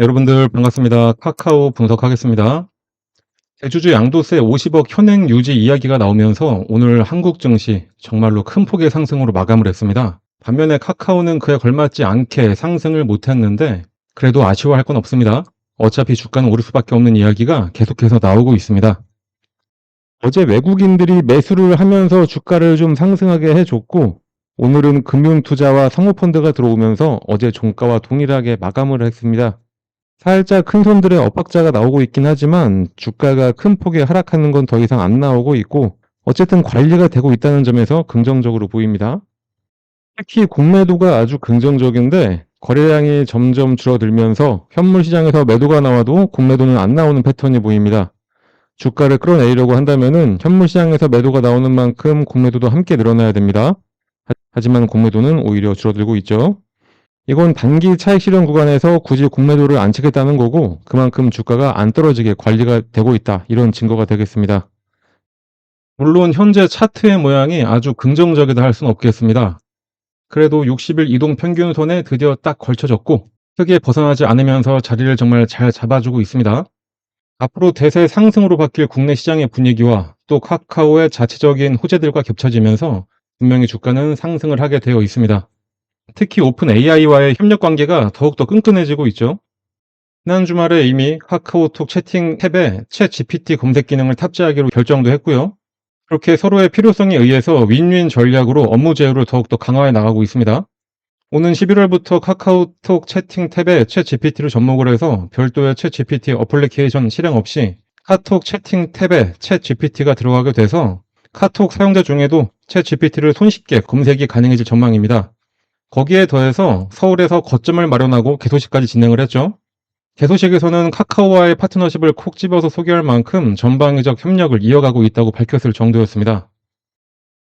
여러분들 반갑습니다. 카카오 분석하겠습니다. 대주주 양도세 50억 현행 유지 이야기가 나오면서 오늘 한국 증시 정말로 큰 폭의 상승으로 마감을 했습니다. 반면에 카카오는 그에 걸맞지 않게 상승을 못했는데 그래도 아쉬워할 건 없습니다. 어차피 주가는 오를 수밖에 없는 이야기가 계속해서 나오고 있습니다. 어제 외국인들이 매수를 하면서 주가를 좀 상승하게 해줬고 오늘은 금융투자와 상호펀드가 들어오면서 어제 종가와 동일하게 마감을 했습니다. 살짝 큰 손들의 엇박자가 나오고 있긴 하지만 주가가 큰 폭에 하락하는 건 더 이상 안 나오고 있고 어쨌든 관리가 되고 있다는 점에서 긍정적으로 보입니다. 특히 공매도가 아주 긍정적인데 거래량이 점점 줄어들면서 현물 시장에서 매도가 나와도 공매도는 안 나오는 패턴이 보입니다. 주가를 끌어내리려고 한다면은 현물 시장에서 매도가 나오는 만큼 공매도도 함께 늘어나야 됩니다. 하- 하지만 공매도는 오히려 줄어들고 있죠. 이건 단기 차익 실현 구간에서 굳이 공매도를 안 치겠다는 거고 그만큼 주가가 안 떨어지게 관리가 되고 있다. 이런 증거가 되겠습니다. 물론 현재 차트의 모양이 아주 긍정적이다 할 수는 없겠습니다. 그래도 60일 이동 평균선에 드디어 딱 걸쳐졌고 크게 벗어나지 않으면서 자리를 정말 잘 잡아주고 있습니다. 앞으로 대세 상승으로 바뀔 국내 시장의 분위기와 또 카카오의 자체적인 호재들과 겹쳐지면서 분명히 주가는 상승을 하게 되어 있습니다. 특히 오픈 AI와의 협력 관계가 더욱더 끈끈해지고 있죠. 지난 주말에 이미 카카오톡 채팅 탭에 챗 GPT 검색 기능을 탑재하기로 결정도 했고요. 그렇게 서로의 필요성에 의해서 윈윈 전략으로 업무 제휴를 더욱더 강화해 나가고 있습니다. 오는 11월부터 카카오톡 채팅 탭에 챗 GPT를 접목을 해서 별도의 챗 GPT 어플리케이션 실행 없이 카톡 채팅 탭에 챗 GPT가 들어가게 돼서 카톡 사용자 중에도 챗 GPT를 손쉽게 검색이 가능해질 전망입니다. 거기에 더해서 서울에서 거점을 마련하고 개소식까지 진행을 했죠. 개소식에서는 카카오와의 파트너십을 콕 집어서 소개할 만큼 전방위적 협력을 이어가고 있다고 밝혔을 정도였습니다.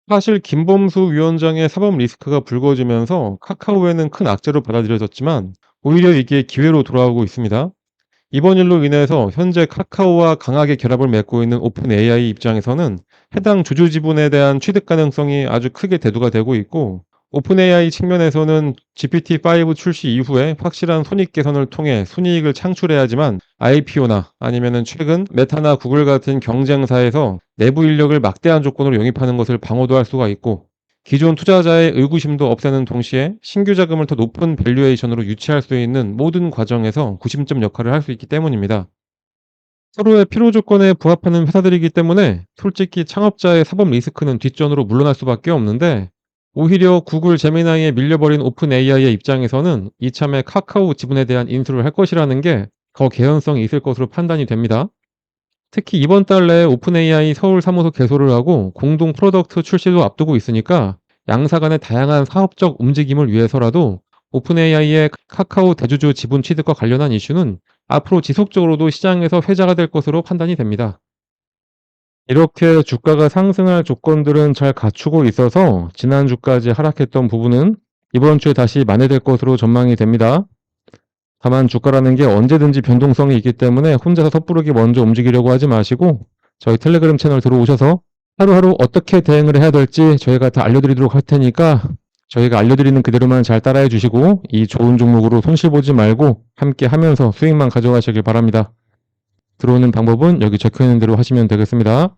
사실 김범수 위원장의 사법 리스크가 불거지면서 카카오에는 큰 악재로 받아들여졌지만 오히려 이게 기회로 돌아오고 있습니다. 이번 일로 인해서 현재 카카오와 강하게 결합을 맺고 있는 오픈 AI 입장에서는 해당 주주 지분에 대한 취득 가능성이 아주 크게 대두가 되고 있고 오픈 AI 측면에서는 GPT-5 출시 이후에 확실한 손익 개선을 통해 순이익을 창출해야지만 IPO나 아니면은 최근 메타나 구글 같은 경쟁사에서 내부 인력을 막대한 조건으로 영입하는 것을 방어도 할 수가 있고 기존 투자자의 의구심도 없애는 동시에 신규 자금을 더 높은 밸류에이션으로 유치할 수 있는 모든 과정에서 구심점 역할을 할 수 있기 때문입니다. 서로의 필요 조건에 부합하는 회사들이기 때문에 솔직히 창업자의 사법 리스크는 뒷전으로 물러날 수밖에 없는데 오히려 구글 제미나이에 밀려버린 오픈 AI의 입장에서는 이참에 카카오 지분에 대한 인수를 할 것이라는 게 더 개연성이 있을 것으로 판단이 됩니다. 특히 이번 달 내에 오픈 AI 서울 사무소 개소를 하고 공동 프로덕트 출시도 앞두고 있으니까 양사 간의 다양한 사업적 움직임을 위해서라도 오픈 AI의 카카오 대주주 지분 취득과 관련한 이슈는 앞으로 지속적으로도 시장에서 회자가 될 것으로 판단이 됩니다. 이렇게 주가가 상승할 조건들은 잘 갖추고 있어서 지난주까지 하락했던 부분은 이번 주에 다시 만회될 것으로 전망이 됩니다. 다만 주가라는 게 언제든지 변동성이 있기 때문에 혼자서 섣부르게 먼저 움직이려고 하지 마시고 저희 텔레그램 채널 들어오셔서 하루하루 어떻게 대응을 해야 될지 저희가 다 알려드리도록 할 테니까 저희가 알려드리는 그대로만 잘 따라해 주시고 이 좋은 종목으로 손실 보지 말고 함께 하면서 수익만 가져가시길 바랍니다. 들어오는 방법은 여기 적혀 있는 대로 하시면 되겠습니다.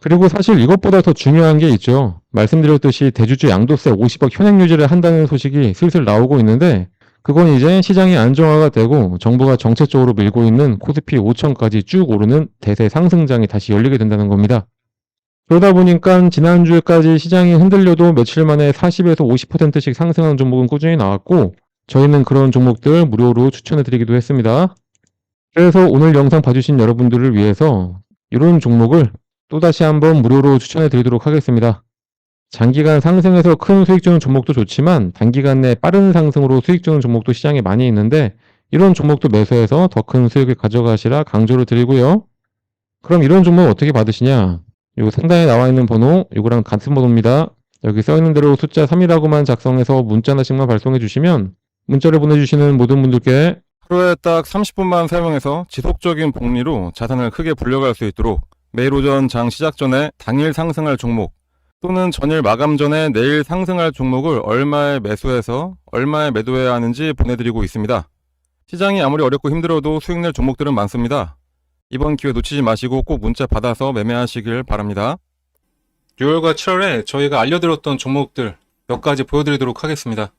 그리고 사실 이것보다 더 중요한 게 있죠. 말씀드렸듯이 대주주 양도세 50억 현행 유지를 한다는 소식이 슬슬 나오고 있는데 그건 이제 시장이 안정화가 되고 정부가 정책적으로 밀고 있는 코스피 5천까지 쭉 오르는 대세 상승장이 다시 열리게 된다는 겁니다. 그러다 보니까 지난주에까지 시장이 흔들려도 며칠 만에 40에서 50%씩 상승하는 종목은 꾸준히 나왔고 저희는 그런 종목들 무료로 추천해 드리기도 했습니다. 그래서 오늘 영상 봐주신 여러분들을 위해서 이런 종목을 또다시 한번 무료로 추천해 드리도록 하겠습니다. 장기간 상승해서 큰 수익 주는 종목도 좋지만 단기간 내 빠른 상승으로 수익 주는 종목도 시장에 많이 있는데 이런 종목도 매수해서 더 큰 수익을 가져가시라 강조를 드리고요. 그럼 이런 종목 어떻게 받으시냐? 요 상단에 나와 있는 번호, 요거랑 같은 번호입니다. 여기 써 있는 대로 숫자 3이라고만 작성해서 문자 하나씩만 발송해 주시면 문자를 보내주시는 모든 분들께 하루에 딱 30분만 사용해서 지속적인 복리로 자산을 크게 불려갈 수 있도록 매일 오전 장 시작 전에 당일 상승할 종목 또는 전일 마감 전에 내일 상승할 종목을 얼마에 매수해서 얼마에 매도해야 하는지 보내드리고 있습니다. 시장이 아무리 어렵고 힘들어도 수익 낼 종목들은 많습니다. 이번 기회 놓치지 마시고 꼭 문자 받아서 매매하시길 바랍니다. 6월과 7월에 저희가 알려드렸던 종목들 몇 가지 보여드리도록 하겠습니다.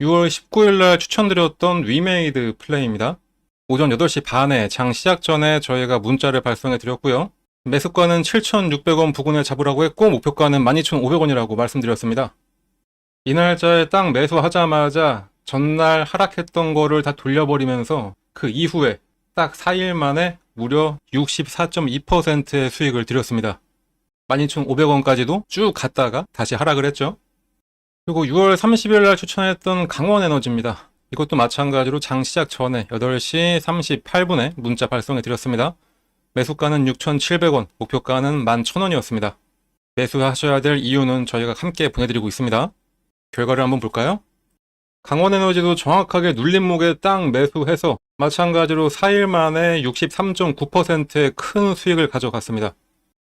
6월 19일 날 추천드렸던 위메이드 플레이입니다. 오전 8시 반에 장 시작 전에 저희가 문자를 발송해 드렸고요. 매수가는 7,600원 부근에 잡으라고 했고 목표가는 12,500원이라고 말씀드렸습니다. 이 날짜에 딱 매수하자마자 전날 하락했던 거를 다 돌려버리면서 그 이후에 딱 4일 만에 무려 64.2%의 수익을 드렸습니다. 12,500원까지도 쭉 갔다가 다시 하락을 했죠. 그리고 6월 30일 날 추천했던 강원 에너지입니다. 이것도 마찬가지로 장 시작 전에 8시 38분에 문자 발송해 드렸습니다. 매수가는 6,700원, 목표가는 11,000원이었습니다. 매수하셔야 될 이유는 저희가 함께 보내드리고 있습니다. 결과를 한번 볼까요? 강원에너지도 정확하게 눌림목에 딱 매수해서 마찬가지로 4일 만에 63.9%의 큰 수익을 가져갔습니다.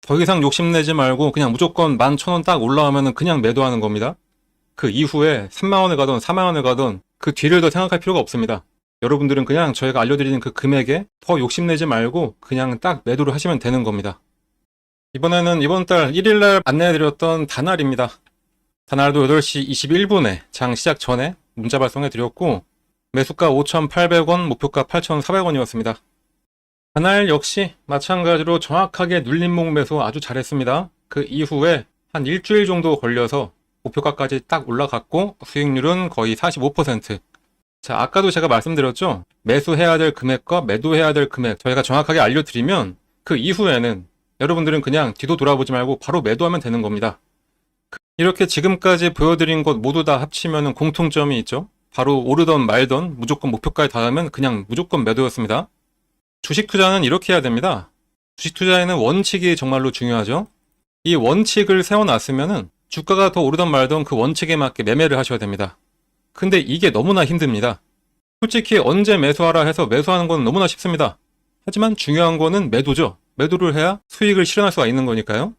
더 이상 욕심내지 말고 그냥 무조건 11,000원 딱 올라오면 그냥 매도하는 겁니다. 그 이후에 3만원에 가던 4만원에 가던 그 뒤를 더 생각할 필요가 없습니다. 여러분들은 그냥 저희가 알려드리는 그 금액에 더 욕심내지 말고 그냥 딱 매도를 하시면 되는 겁니다. 이번에는 이번 달 1일날 안내해드렸던 다날입니다. 다날도 8시 21분에 장 시작 전에 문자 발송해 드렸고 매수가 5,800원, 목표가 8,400원이었습니다. 그날 역시 마찬가지로 정확하게 눌림목 매수 아주 잘했습니다. 그 이후에 한 일주일 정도 걸려서 목표가까지 딱 올라갔고 수익률은 거의 45%. 자, 아까도 제가 말씀드렸죠? 매수해야 될 금액과 매도해야 될 금액 저희가 정확하게 알려드리면 그 이후에는 여러분들은 그냥 뒤도 돌아보지 말고 바로 매도하면 되는 겁니다. 이렇게 지금까지 보여드린 것 모두 다 합치면 공통점이 있죠? 바로 오르던 말던 무조건 목표가에 닿으면 그냥 무조건 매도였습니다. 주식 투자는 이렇게 해야 됩니다. 주식 투자에는 원칙이 정말로 중요하죠. 이 원칙을 세워놨으면은 주가가 더 오르던 말던 그 원칙에 맞게 매매를 하셔야 됩니다. 근데 이게 너무나 힘듭니다. 솔직히 언제 매수하라 해서 매수하는 건 너무나 쉽습니다. 하지만 중요한 거는 매도죠. 매도를 해야 수익을 실현할 수가 있는 거니까요.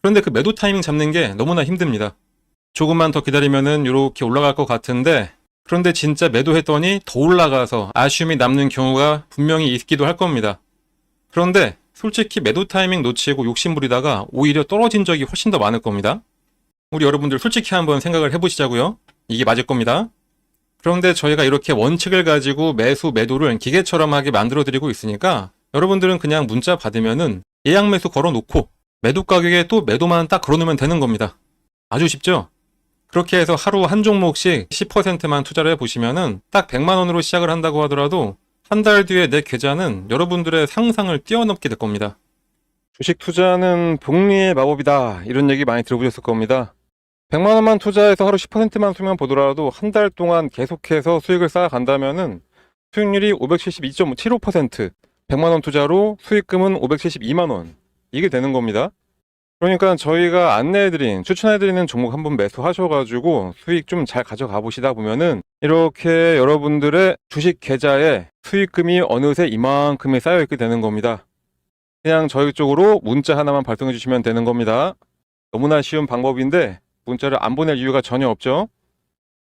그런데 그 매도 타이밍 잡는 게 너무나 힘듭니다. 조금만 더 기다리면은 이렇게 올라갈 것 같은데 그런데 진짜 매도했더니 더 올라가서 아쉬움이 남는 경우가 분명히 있기도 할 겁니다. 그런데 솔직히 매도 타이밍 놓치고 욕심부리다가 오히려 떨어진 적이 훨씬 더 많을 겁니다. 우리 여러분들 솔직히 한번 생각을 해보시자고요. 이게 맞을 겁니다. 그런데 저희가 이렇게 원칙을 가지고 매수, 매도를 기계처럼 하게 만들어 드리고 있으니까 여러분들은 그냥 문자 받으면은 예약 매수 걸어 놓고 매도 가격에 또 매도만 딱 걸어 놓으면 되는 겁니다. 아주 쉽죠? 그렇게 해서 하루 한 종목씩 10%만 투자를 해 보시면은 딱 100만 원으로 시작을 한다고 하더라도 한 달 뒤에 내 계좌는 여러분들의 상상을 뛰어넘게 될 겁니다. 주식 투자는 복리의 마법이다. 이런 얘기 많이 들어보셨을 겁니다. 100만 원만 투자해서 하루 10%만 수면 보더라도 한 달 동안 계속해서 수익을 쌓아간다면은 수익률이 572.75%, 100만 원 투자로 수익금은 572만 원. 이게 되는 겁니다. 그러니까 저희가 안내해드린, 추천해드리는 종목 한번 매수하셔가지고 수익 좀 잘 가져가 보시다 보면은 이렇게 여러분들의 주식 계좌에 수익금이 어느새 이만큼이 쌓여있게 되는 겁니다. 그냥 저희 쪽으로 문자 하나만 발송해 주시면 되는 겁니다. 너무나 쉬운 방법인데 문자를 안 보낼 이유가 전혀 없죠.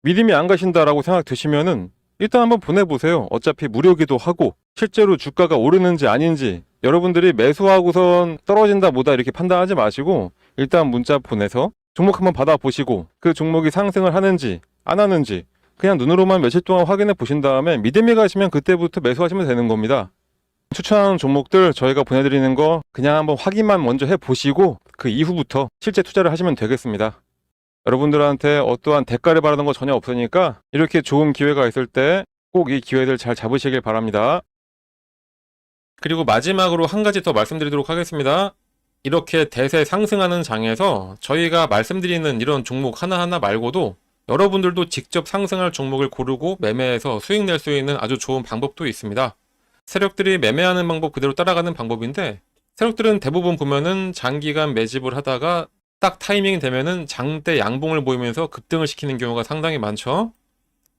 믿음이 안 가신다라고 생각 드시면은 일단 한번 보내보세요. 어차피 무료기도 하고 실제로 주가가 오르는지 아닌지 여러분들이 매수하고선 떨어진다 뭐다 이렇게 판단하지 마시고 일단 문자 보내서 종목 한번 받아보시고 그 종목이 상승을 하는지 안 하는지 그냥 눈으로만 며칠 동안 확인해 보신 다음에 믿음이 가시면 그때부터 매수하시면 되는 겁니다. 추천하는 종목들 저희가 보내드리는 거 그냥 한번 확인만 먼저 해보시고 그 이후부터 실제 투자를 하시면 되겠습니다. 여러분들한테 어떠한 대가를 바라는 거 전혀 없으니까 이렇게 좋은 기회가 있을 때 꼭 이 기회들 잘 잡으시길 바랍니다. 그리고 마지막으로 한 가지 더 말씀드리도록 하겠습니다. 이렇게 대세 상승하는 장에서 저희가 말씀드리는 이런 종목 하나하나 말고도 여러분들도 직접 상승할 종목을 고르고 매매해서 수익 낼 수 있는 아주 좋은 방법도 있습니다. 세력들이 매매하는 방법 그대로 따라가는 방법인데 세력들은 대부분 보면은 장기간 매집을 하다가 딱 타이밍이 되면은 장대 양봉을 보이면서 급등을 시키는 경우가 상당히 많죠.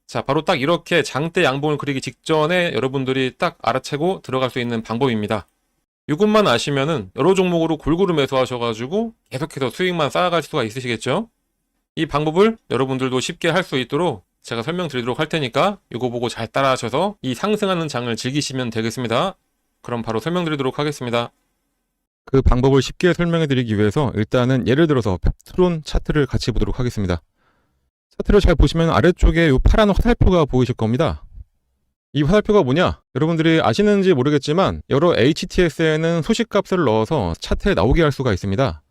자, 바로 딱 이렇게 장대 양봉을 그리기 직전에 여러분들이 딱 알아채고 들어갈 수 있는 방법입니다. 이것만 아시면은 여러 종목으로 골고루 매수하셔가지고 계속해서 수익만 쌓아갈 수가 있으시겠죠? 이 방법을 여러분들도 쉽게 할 수 있도록 제가 설명드리도록 할 테니까 이거 보고 잘 따라하셔서 이 상승하는 장을 즐기시면 되겠습니다. 그럼 바로 설명드리도록 하겠습니다. 그 방법을 쉽게 설명해 드리기 위해서 일단은 예를 들어서 펩트론 차트를 같이 보도록 하겠습니다. 차트를 잘 보시면 아래쪽에 이 파란 화살표가 보이실 겁니다. 이 화살표가 뭐냐? 여러분들이 아시는지 모르겠지만 여러 HTS에는 소식값을 넣어서 차트에 나오게 할 수가 있습니다.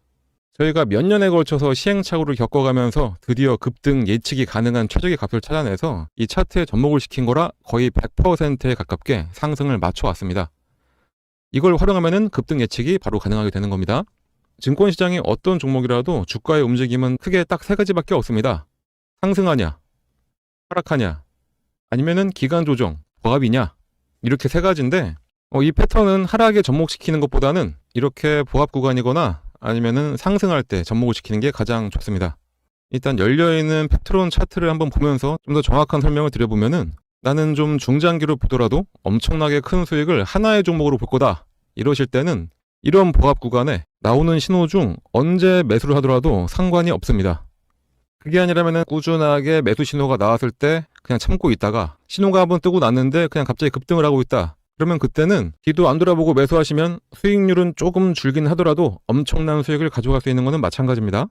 저희가 몇 년에 걸쳐서 시행착오를 겪어가면서 드디어 급등 예측이 가능한 최적의 값을 찾아내서 이 차트에 접목을 시킨 거라 거의 100%에 가깝게 상승을 맞춰왔습니다. 이걸 활용하면은 급등 예측이 바로 가능하게 되는 겁니다. 증권 시장이 어떤 종목이라도 주가의 움직임은 크게 딱 세 가지밖에 없습니다. 상승하냐, 하락하냐, 아니면은 기간 조정, 보합이냐 이렇게 세 가지인데 어, 이 패턴은 하락에 접목시키는 것보다는 이렇게 보합 구간이거나 아니면은 상승할 때 접목을 시키는 게 가장 좋습니다. 일단 열려 있는 펩트론 차트를 한번 보면서 좀 더 정확한 설명을 드려보면은 나는 좀 중장기로 보더라도 엄청나게 큰 수익을 하나의 종목으로 볼 거다. 이러실 때는 이런 보합 구간에 나오는 신호 중 언제 매수를 하더라도 상관이 없습니다. 그게 아니라면 꾸준하게 매수 신호가 나왔을 때 그냥 참고 있다가 신호가 한번 뜨고 났는데 그냥 갑자기 급등을 하고 있다. 그러면 그때는 뒤도 안 돌아보고 매수하시면 수익률은 조금 줄긴 하더라도 엄청난 수익을 가져갈 수 있는 것은 마찬가지입니다.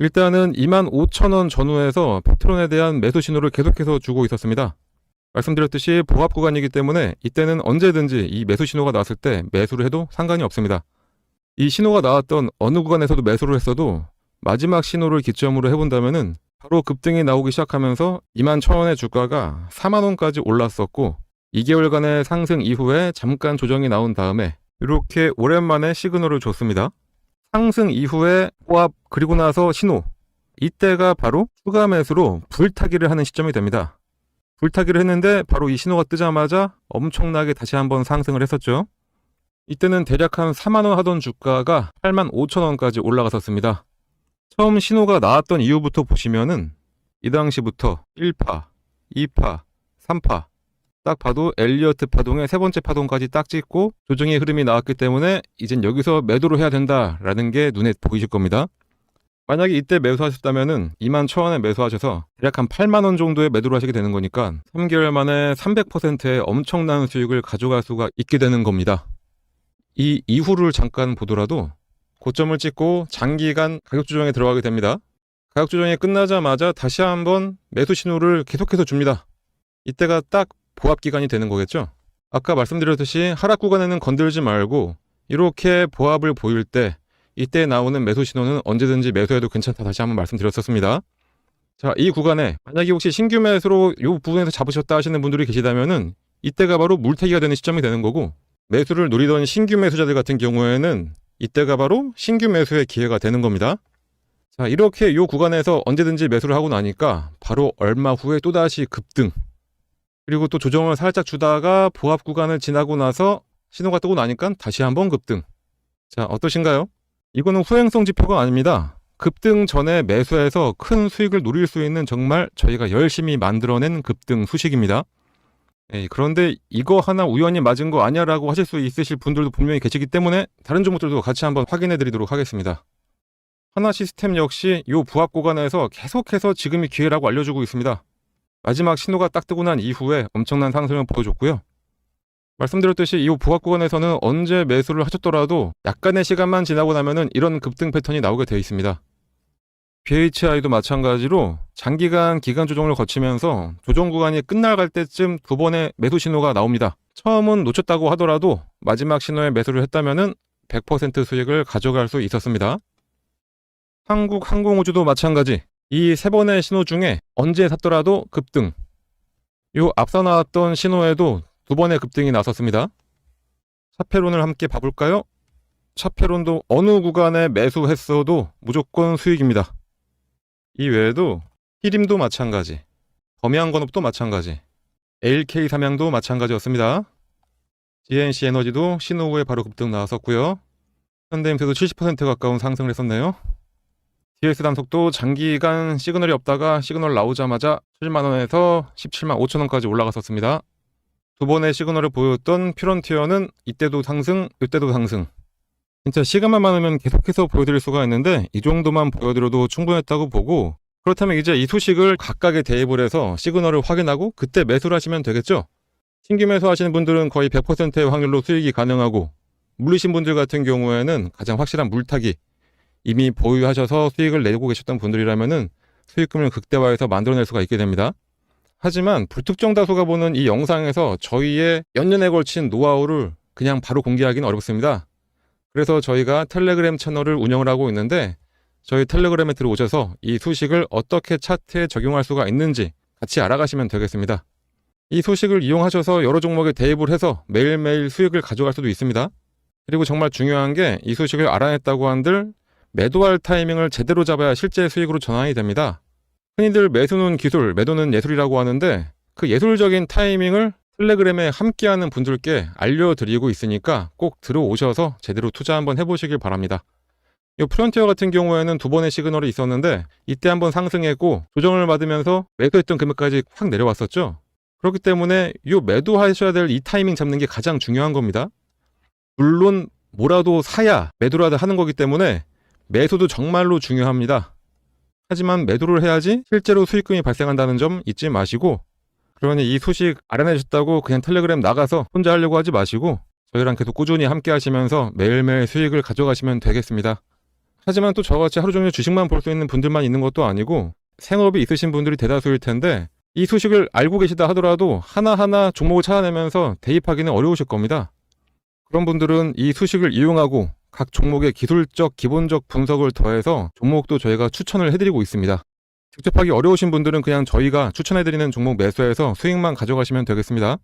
일단은 25,000원 전후에서 패트론에 대한 매수 신호를 계속해서 주고 있었습니다. 말씀드렸듯이 보합 구간이기 때문에 이때는 언제든지 이 매수 신호가 나왔을 때 매수를 해도 상관이 없습니다. 이 신호가 나왔던 어느 구간에서도 매수를 했어도 마지막 신호를 기점으로 해본다면은 바로 급등이 나오기 시작하면서 2만 1,000원의 주가가 4만 원까지 올랐었고 2개월간의 상승 이후에 잠깐 조정이 나온 다음에 이렇게 오랜만에 시그널을 줬습니다. 상승 이후에 호합 그리고 나서 신호 이때가 바로 추가 매수로 불타기를 하는 시점이 됩니다. 불타기를 했는데 바로 이 신호가 뜨자마자 엄청나게 다시 한번 상승을 했었죠. 이때는 대략 한 4만 원 하던 주가가 8만 5천 원까지 올라갔었습니다. 처음 신호가 나왔던 이후부터 보시면은 이 당시부터 1파, 2파, 3파 딱 봐도 엘리어트 파동의 세 번째 파동까지 딱 찍고 조정의 흐름이 나왔기 때문에 이젠 여기서 매도를 해야 된다라는 게 눈에 보이실 겁니다. 만약에 이때 매수하셨다면은 2만 1,000원에 매수하셔서 대략 한 8만 원 정도의 매도를 하시게 되는 거니까 3개월 만에 300%의 엄청난 수익을 가져갈 수가 있게 되는 겁니다. 이 이후를 잠깐 보더라도 고점을 찍고 장기간 가격 조정에 들어가게 됩니다. 가격 조정이 끝나자마자 다시 한번 매수 신호를 계속해서 줍니다. 이때가 딱 보합 기간이 되는 거겠죠? 아까 말씀드렸듯이 하락 구간에는 건들지 말고 이렇게 보합을 보일 때 이때 나오는 매수 신호는 언제든지 매수해도 괜찮다 다시 한번 말씀드렸었습니다. 자, 이 구간에 만약에 혹시 신규 매수로 이 부분에서 잡으셨다 하시는 분들이 계시다면은 이때가 바로 물타기가 되는 시점이 되는 거고 매수를 노리던 신규 매수자들 같은 경우에는 이때가 바로 신규 매수의 기회가 되는 겁니다. 자, 이렇게 이 구간에서 언제든지 매수를 하고 나니까 바로 얼마 후에 또다시 급등. 그리고 또 조정을 살짝 주다가 보합 구간을 지나고 나서 신호가 뜨고 나니까 다시 한번 급등. 자, 어떠신가요? 이거는 후행성 지표가 아닙니다. 급등 전에 매수해서 큰 수익을 노릴 수 있는 정말 저희가 열심히 만들어낸 급등 수식입니다. 예, 그런데 이거 하나 우연히 맞은 거 아니야 라고 하실 수 있으실 분들도 분명히 계시기 때문에 다른 종목들도 같이 한번 확인해 드리도록 하겠습니다. 하나 시스템 역시 이 부합 구간에서 계속해서 지금이 기회라고 알려주고 있습니다. 마지막 신호가 딱 뜨고 난 이후에 엄청난 상승을 보여줬고요. 말씀드렸듯이 이 부합 구간에서는 언제 매수를 하셨더라도 약간의 시간만 지나고 나면은 이런 급등 패턴이 나오게 되어 있습니다. BHI도 마찬가지로 장기간 기간 조정을 거치면서 조정 구간이 끝나갈 때쯤 두 번의 매수 신호가 나옵니다. 처음은 놓쳤다고 하더라도 마지막 신호에 매수를 했다면은 100% 수익을 가져갈 수 있었습니다. 한국 항공우주도 마찬가지. 이 세 번의 신호 중에 언제 샀더라도 급등. 요 앞서 나왔던 신호에도 두 번의 급등이 나섰습니다. 차페론을 함께 봐볼까요? 차페론도 어느 구간에 매수했어도 무조건 수익입니다. 이 외에도 히림도 마찬가지, 범양건업도 마찬가지, LK 삼양도 마찬가지였습니다. GNC 에너지도 신호 후에 바로 급등 나왔었고요. 현대임스도 70% 가까운 상승을 했었네요. DS 단속도 장기간 시그널이 없다가 시그널 나오자마자 7만 원에서 17만 5천 원까지 올라갔었습니다. 두 번의 시그널을 보였던 퓨런티어는 이때도 상승, 이때도 상승. 진짜 시간만 많으면 계속해서 보여드릴 수가 있는데 이 정도만 보여드려도 충분했다고 보고 그렇다면 이제 이 소식을 각각에 대입을 해서 시그널을 확인하고 그때 매수를 하시면 되겠죠? 신규 매수하시는 분들은 거의 100%의 확률로 수익이 가능하고 물리신 분들 같은 경우에는 가장 확실한 물타기 이미 보유하셔서 수익을 내고 계셨던 분들이라면은 수익금을 극대화해서 만들어낼 수가 있게 됩니다. 하지만 불특정 다수가 보는 이 영상에서 저희의 몇 년에 걸친 노하우를 그냥 바로 공개하기는 어렵습니다. 그래서 저희가 텔레그램 채널을 운영을 하고 있는데 저희 텔레그램에 들어오셔서 이 소식을 어떻게 차트에 적용할 수가 있는지 같이 알아가시면 되겠습니다. 이 소식을 이용하셔서 여러 종목에 대입을 해서 매일매일 수익을 가져갈 수도 있습니다. 그리고 정말 중요한 게 이 소식을 알아냈다고 한들 매도할 타이밍을 제대로 잡아야 실제 수익으로 전환이 됩니다. 흔히들 매수는 기술, 매도는 예술이라고 하는데 그 예술적인 타이밍을 텔레그램에 함께하는 분들께 알려드리고 있으니까 꼭 들어오셔서 제대로 투자 한번 해보시길 바랍니다. 이 프론티어 같은 경우에는 두 번의 시그널이 있었는데 이때 한번 상승했고 조정을 받으면서 매도했던 금액까지 확 내려왔었죠. 그렇기 때문에 이 매도하셔야 될 이 타이밍 잡는 게 가장 중요한 겁니다. 물론 뭐라도 사야 매도라도 하는 거기 때문에 매수도 정말로 중요합니다. 하지만 매도를 해야지 실제로 수익금이 발생한다는 점 잊지 마시고 그러니 이 소식 알아내셨다고 그냥 텔레그램 나가서 혼자 하려고 하지 마시고 저희랑 계속 꾸준히 함께 하시면서 매일매일 수익을 가져가시면 되겠습니다. 하지만 또 저같이 하루 종일 주식만 볼 수 있는 분들만 있는 것도 아니고 생업이 있으신 분들이 대다수일 텐데 이 소식을 알고 계시다 하더라도 하나하나 종목을 찾아내면서 대입하기는 어려우실 겁니다. 그런 분들은 이 소식을 이용하고 각 종목의 기술적 기본적 분석을 더해서 종목도 저희가 추천을 해드리고 있습니다. 직접 하기 어려우신 분들은 그냥 저희가 추천해드리는 종목 매수해서 수익만 가져가시면 되겠습니다.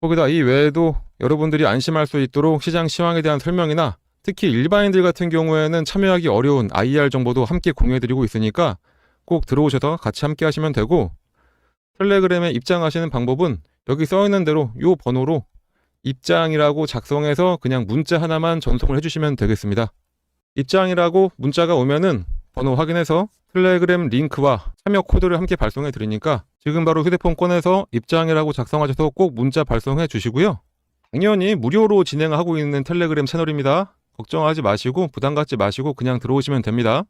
거기다 이 외에도 여러분들이 안심할 수 있도록 시장 시황에 대한 설명이나 특히 일반인들 같은 경우에는 참여하기 어려운 IR 정보도 함께 공유해드리고 있으니까 꼭 들어오셔서 같이 함께 하시면 되고 텔레그램에 입장하시는 방법은 여기 써있는 대로 이 번호로 입장이라고 작성해서 그냥 문자 하나만 전송을 해주시면 되겠습니다. 입장이라고 문자가 오면은 번호 확인해서 텔레그램 링크와 참여 코드를 함께 발송해 드리니까 지금 바로 휴대폰 꺼내서 입장이라고 작성하셔서 꼭 문자 발송해 주시고요. 당연히 무료로 진행하고 있는 텔레그램 채널입니다. 걱정하지 마시고 부담 갖지 마시고 그냥 들어오시면 됩니다.